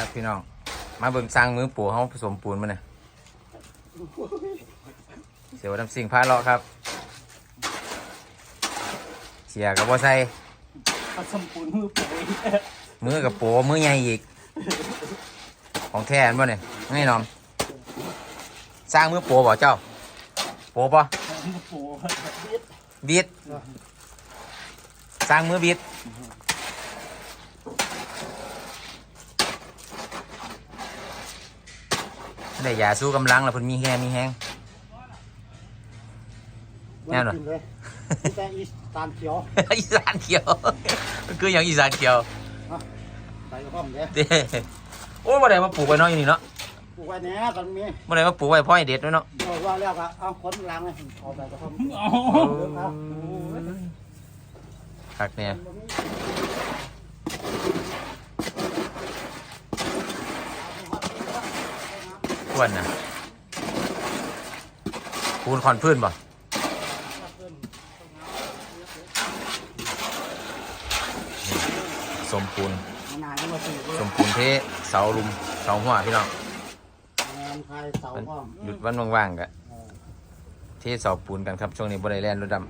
ครับพี่น้อง มาเบิ่งสร้างมือปูเขาผสมปูนมาเนี่ยเสียวน้ำสิ่งพาเลาะครับ เสียกับว่าใส่ผสมปูนมือปุ๋ยมือกับโปมือใหญ่อีก ของแท้อันบ่เนี่ยแน่นอนสร้างมือโปบ่เจ้าโปป่มือปุ๋ยบิดสร้างมือบิด ได้ยาสู้กำลังแล้วเพิ่นมีแฮงมีแฮงแน่นอนกิเลยมีแต่อีสานเขียวอีสานเขียวมันคืออย่างอีสานเขียวใส่กระป๋องเนี่ยเด้โอ้บ่ได้มาปลูกไว้เน้อยอยู่นี่เนาะปลูกไว้แหน่กันมีบ่ได้มาปลูกไว้พ่อให้เด็ดไว้เนาะบอกว่าแล้วก็เอาคนล้างเลยเอาใส่กระป๋องเอาเอาคักเนี่ยค วรนะปูนคอนพื้นบ่สมปูนนานๆมาสี่สมปูนเทเสาลุมเสาหัวพี่น้องหยุดวันว่างๆกะเทเสาปูนกันครับช่วงนี้บ่ได้แลนรถดำ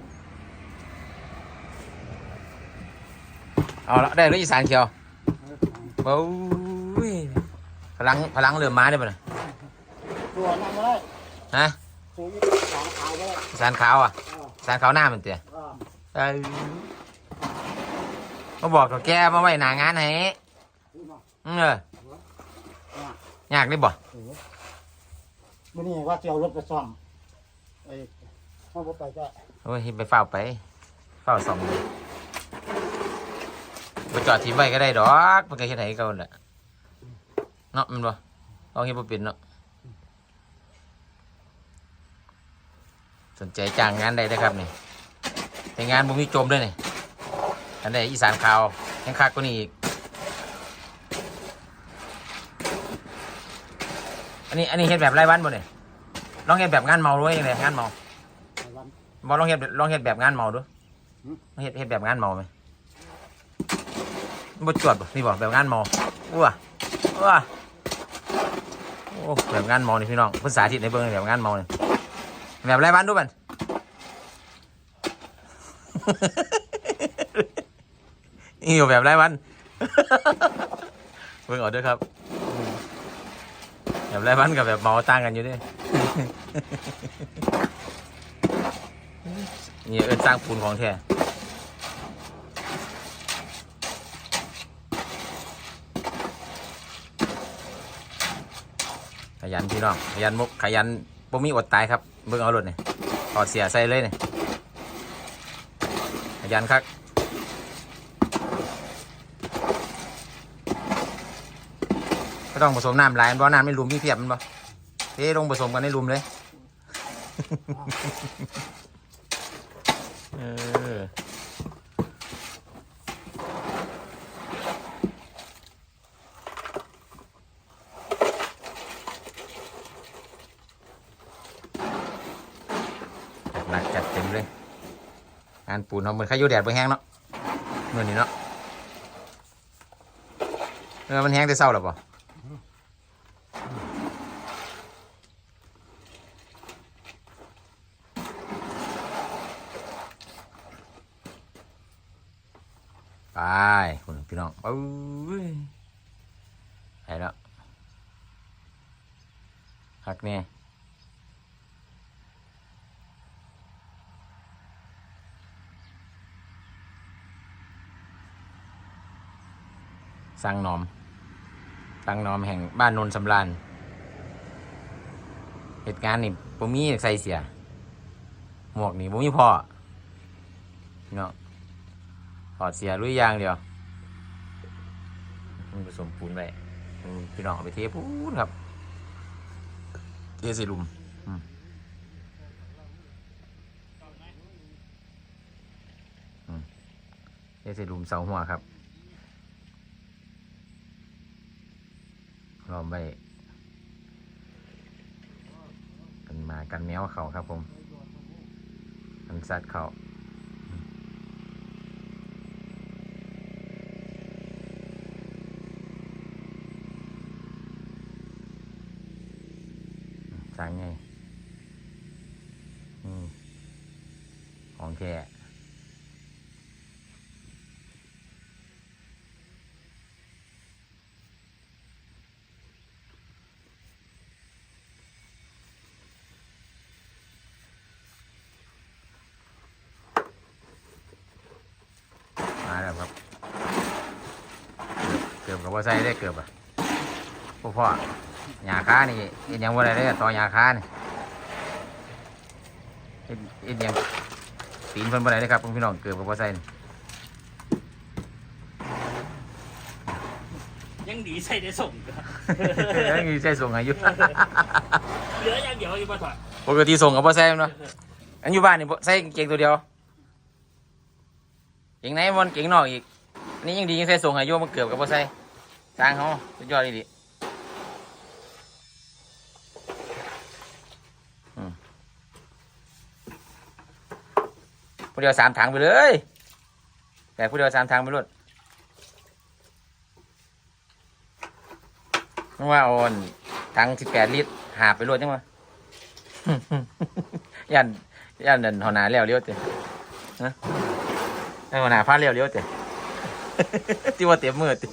เอาละได้รถอีสานเขียวโอ้ยพลังพลังเรือม้าได้ป่ะน่ะ ตัวนั่งไม่ได้ฮะตัวยี่สองขาวไม่ได้อีสานขาวอะเอออีสานขาวหน้ามันเตี้ยเออเอ้ยมาบอกกับแกมาไว้หนางานให้นี่มาอืมเออยากได้บ่เออมื่อนี้ว่าจะเอารถไปซ่อมไอ้ห้องรถไปก็โอ้ยไปเฝ้าไปเฝ้าสองเลยไปจอดทิ้งไว้ก็ได้ดอกมันก็เฮ็ดให้เขาแหละเนาะแมันบ่ลองเฮ็ดบ่เป็นเนาะ สนใจจ้างงานได้นะครับนี่แต่งานบ่มีจมด้วยนี่อันใดอีสานขาวยังคักกว่านี้อีกอันนี้อันนี้เฮ็ดแบบรายวันบ่เนี่ยลองเฮ็ดแบบงานเมาด้วยยังไงงานเมาบอลองเฮ็ดลองเฮ็ดแบบงานเมาดูหืมลองเฮ็ดเฮ็ดแบบงานเมาไหมบ่จวดบ่นี่บ่แบบงานเมาว้าว้าโอ้แบบงานเมานี่พี่น้องเพิ่นสาธิตในเบิ่งแบบงานเมานี่ แบบไรบ้านดูบันนี่อยู่แบบไรบ้านเบิ่งเอาด้วยครับ แบบไรบ้านกับแบบเมาต่างกันอยู่เดินี่เอินสร้างปูนของแท้ขยันพี่น้องขยันมุกขยันบ่มีอดตายครับ เบิ่งเอารถนี่ถอดเสียใส่เลยนี่ขยันครับก็ต้องผสมน้ำหลายบ่น้ำไม่รุมมีเพียบมันบ่เทลงผสมกันในรุมเลย เออจัดหนักจัดเต็มเลย งานปูนเขาเหมือนข้าอยู่แดดไปแห้งเนาะเมื่อนี้เนาะเออมันแห้งแต่เศร้าหรอปะไปคุณพี่น้องเอ้ยไปแล้วหักเนี่ย สั่งนอมสั่งนอมแห่งบ้านนนสำรานเหตุการณ์นี่ผมมีใส่เสีย หมวกนี่ผมมีพ่อพี่น้องถอดเสียลุยยางเดียวมันผสมปูนไปพี่น้องเอาไปเทปูนครับ เทใส่ลุมเทใส่ลุมเสาหัวครับ รอบไปกันมากันแมวเขาครับผมกันซัดเขาสางไงอืมของแค่ กือบกับว่าใส่ได้เกือบอะพวกพ่อหยาค้านี่เอ็นยังว่าอะไรได้ต่อหยาค้านี่เอ็นเอ็นยังตีนเพิ่นบ่ได้ครับพี่น้องเกือบกับว่าใส่นี่ยังดีใส่ได้ส่งยังมีใส่ส่งอายุเหลืออย่างเดียวอยู่ป่ะถอดปกติส่งกับว่าใส่เนาะอันอยู่บ้านนี่ใส่เก่งตัวเดียวเก่งไหนมันเก่งนอกอีกนนี่ยังดียังใส่ส่งอายุมันเกือบกับว่าใส่ สร้างเขาสุดยอดดีอืมผู้เดียวสามถังไปเลย แต่ผู้เดียวสามถังไปรถนึกว่าโอนถังสิบแปดลิตรหาไปรถยังวะยันยันเดินหัวหน้าเลี้ยวเลี้ยวเตะฮะให้หัวหน้าพาเลี้ยวเลี้ยวเตะ ที่ว่าเต็มมือเตะ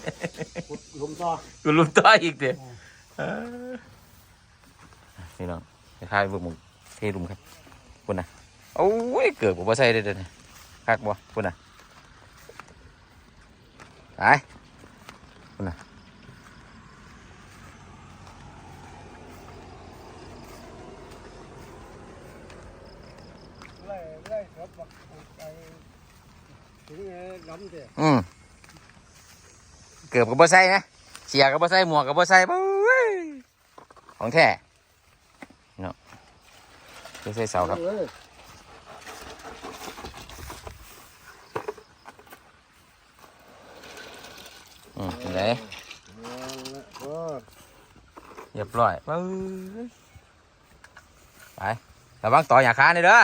ขุดหลุมต่อกูลุ้นต่ออีกเตะเออนี่น้องจะทายเบุกมุกเทลุมครับคุณนะโอ้ยเกิดผมว่าใส่ได้เลยคักบ่คุณนะไปคุณนะไล่ไล่ครับไปถึงล้ำเด้อืม เกือบกับบ่ใส่นะเสียกับบ่ใส่หมวกกับบ่ใส่ปุ้ยของแท้เนาะบ่ใส่เสาครับเลยอืมเห็นไหนก็เรียบร้อยปึ้ยไประวังต่อหยาคานี่เด้อ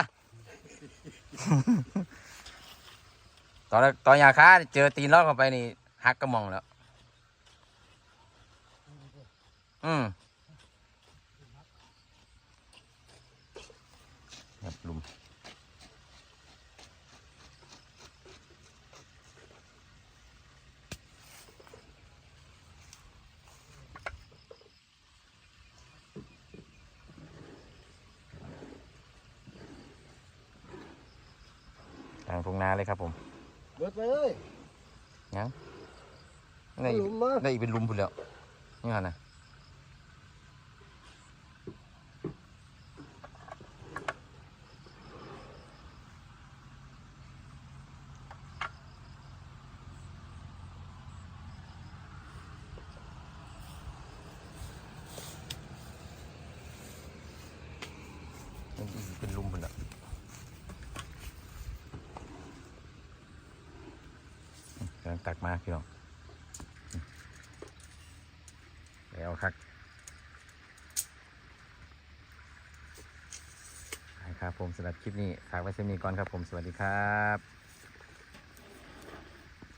ต่อต่อหยาคาเจอตีนลอดเข้าไปนี่ หักกระหมองแล้ว อืมครับลุมทางทุ่งนาเลยครับผม เบิดไปเลยได้อีกหลุมมา ได้อีกเป็นลุมพุ่นแล้ว นี่ฮะนะ เป็นลุมพุ่นแล้ว กำลังตักมาพี่น้องแล้วครับครับผมสำหรับคลิปนี้ฝากไว้เช่นนี้ก่อนครับผมสวัสดีครับ